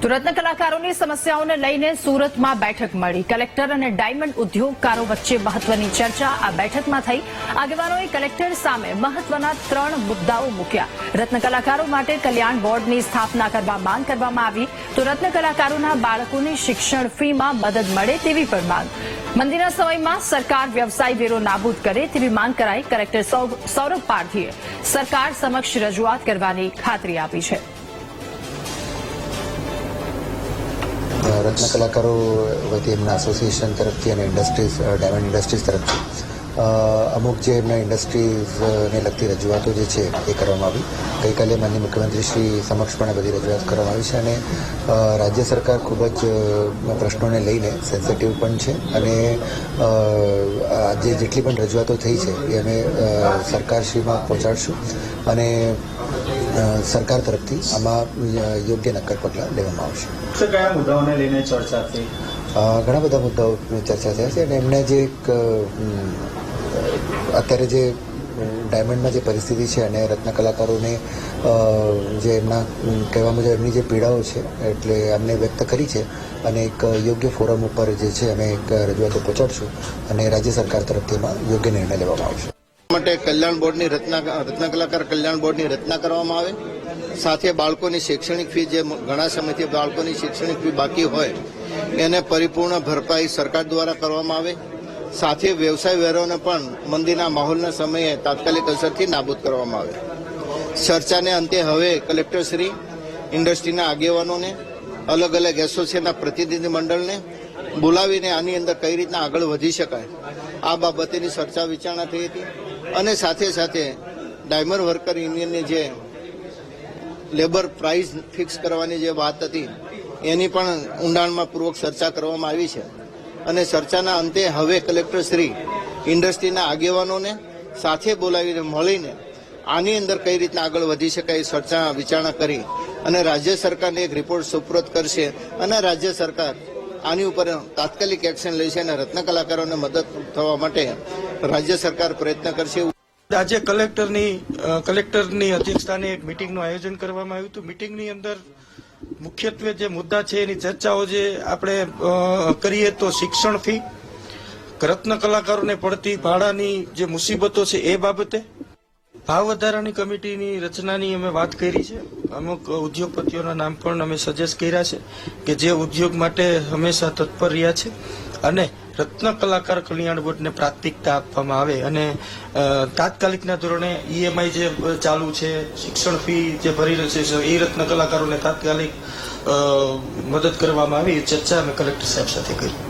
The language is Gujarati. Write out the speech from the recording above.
તો રત્ન કલાકારોની સમસ્યાઓને લઈને સુરતમાં બેઠક મળી. કલેક્ટર અને ડાયમંડ ઉદ્યોગકારો વચ્ચે મહત્વની ચર્ચા આ બેઠકમાં થઈ. આગેવાનોએ કલેક્ટર સામે મહત્વના ત્રણ મુદ્દાઓ મૂક્યા. રત્ન કલાકારો માટે કલ્યાણ બોર્ડની સ્થાપના કરવા માંગ કરવામાં આવી. તો રત્ન કલાકારોના બાળકોની શિક્ષણ ફીમાં મદદ મળે તેવી પણ માંગ. મંદિરના સમયમાં સરકાર વ્યવસાય વેરો નાબૂદ કરે તેવી માંગ કરાઈ કલેક્ટર સૌરભ પારધીએ સરકાર સમક્ષ રજૂઆત કરવાની ખાતરી આપી છે. રત્ન કલાકારો વતી એમના એસોસિએશન તરફથી અને ઇન્ડસ્ટ્રીઝ ડાયમંડ ઇન્ડસ્ટ્રીઝ તરફથી અમુક જે એમના ઇન્ડસ્ટ્રીઝને લગતી રજૂઆતો જે છે એ કરવામાં આવી. ગઈકાલે માનનીય મુખ્યમંત્રી શ્રી સમક્ષ પણ બધી રજૂઆત કરવામાં આવી છે અને રાજ્ય સરકાર ખૂબ જ પ્રશ્નોને લઈને સેન્સિટિવ પણ છે અને આજે જેટલી પણ રજૂઆતો થઈ છે એ અમે સરકારશ્રીમાં પહોંચાડશું અને સરકાર તરફથી આમાં યોગ્ય નક્કર પગલાં લેવામાં આવશે. કયા મુદ્દાઓને લઈને ચર્ચા થઈ? ઘણા બધા મુદ્દાઓ ચર્ચા થયા છે અને એમને જે એક અત્યારે જે ડાયમંડમાં જે પરિસ્થિતિ છે અને રત્ન કલાકારોને જે એમના કહેવા મુજબ એમની જે પીડાઓ છે એટલે અમને વ્યક્ત કરી છે અને એક યોગ્ય ફોરમ ઉપર જે છે અમે એક રજૂઆતો પહોંચાડશું અને રાજ્ય સરકાર તરફથી એમાં યોગ્ય નિર્ણય લેવામાં આવશે. માટે કલ્યાણ બોર્ડની રચના રત્નકલાકાર કલ્યાણ બોર્ડની રચના કરવામાં આવે. સાથે બાળકોની શૈક્ષણિક ફી જે ઘણા સમયથી બાળકોની શૈક્ષણિક ફી બાકી હોય, એને પરિપૂર્ણ ભરપાઈ સરકાર દ્વારા કરવામાં આવે. સાથે વ્યવસાય વેરોને પણ મંદીના માહોલના સમયે તાત્કાલિક અસરથી નાબૂદ કરવામાં આવે. ચર્ચાને અંતે હવે કલેક્ટરશ્રી, ઇન્ડસ્ટ્રીના આગેવાનોને અલગ અલગ એસોસિએશનના પ્રતિનિધિ મંડળને બોલાવીને આની અંદર કઈ રીતના આગળ વધી શકાય, આ બાબતેની ચર્ચા વિચારણા થઈ હતી. અને સાથે સાથે ડાયમર વર્કર યુનિયનની જે લેબર પ્રાઇસ ફિક્સ કરવાની જે વાત હતી, એની પણ ઊંડાણમાં પૂર્વક ચર્ચા કરવામાં આવી છે. અને ચર્ચાના અંતે હવે કલેક્ટર શ્રી ઇન્ડસ્ટ્રીના આગેવાનોને સાથે બોલાવીને મળીને આની અંદર કઈ રીતના આગળ વધી શકાય ચર્ચા વિચારણા કરી અને રાજ્ય સરકારને એક રિપોર્ટ સુપ્રત કરશે અને રાજ્ય સરકાર આની ઉપર તાત્કાલિક એક્શન લેશે અને રત્ન કલાકારોને મદદ થવા માટે રાજ્ય સરકાર પ્રયત્ન કરશે આજે કલેક્ટરની કલેક્ટરની અધ્યક્ષસ્થાને એક મિટિંગનું આયોજન કરવામાં આવ્યું હતું. મિટિંગની અંદર મુખ્યત્વે જે મુદ્દા છે, એની ચર્ચાઓ જે આપણે કરીએ તો શિક્ષણ ફી રત્ન કલાકારોને પડતી ભાડાની જે મુસીબતો છે, એ બાબતે ભાવ વધારાની કમિટીની રચનાની અમે વાત કરી છે. અમુક ઉદ્યોગપતિઓના નામ પણ અમે સજેસ્ટ કર્યા છે કે જે ઉદ્યોગ માટે હંમેશા તત્પર રહ્યા છે. અને રત્ન કલાકાર કલ્યાણ બોર્ડને પ્રાથમિકતા આપવામાં આવે અને તાત્કાલિકના ધોરણે ઈએમઆઈ જે ચાલુ છે, શિક્ષણ ફી જે ભરી રહી છે એ રત્ન કલાકારોને તાત્કાલિક મદદ કરવામાં આવી. ચર્ચા અમે કલેક્ટર સાહેબ સાથે કરી.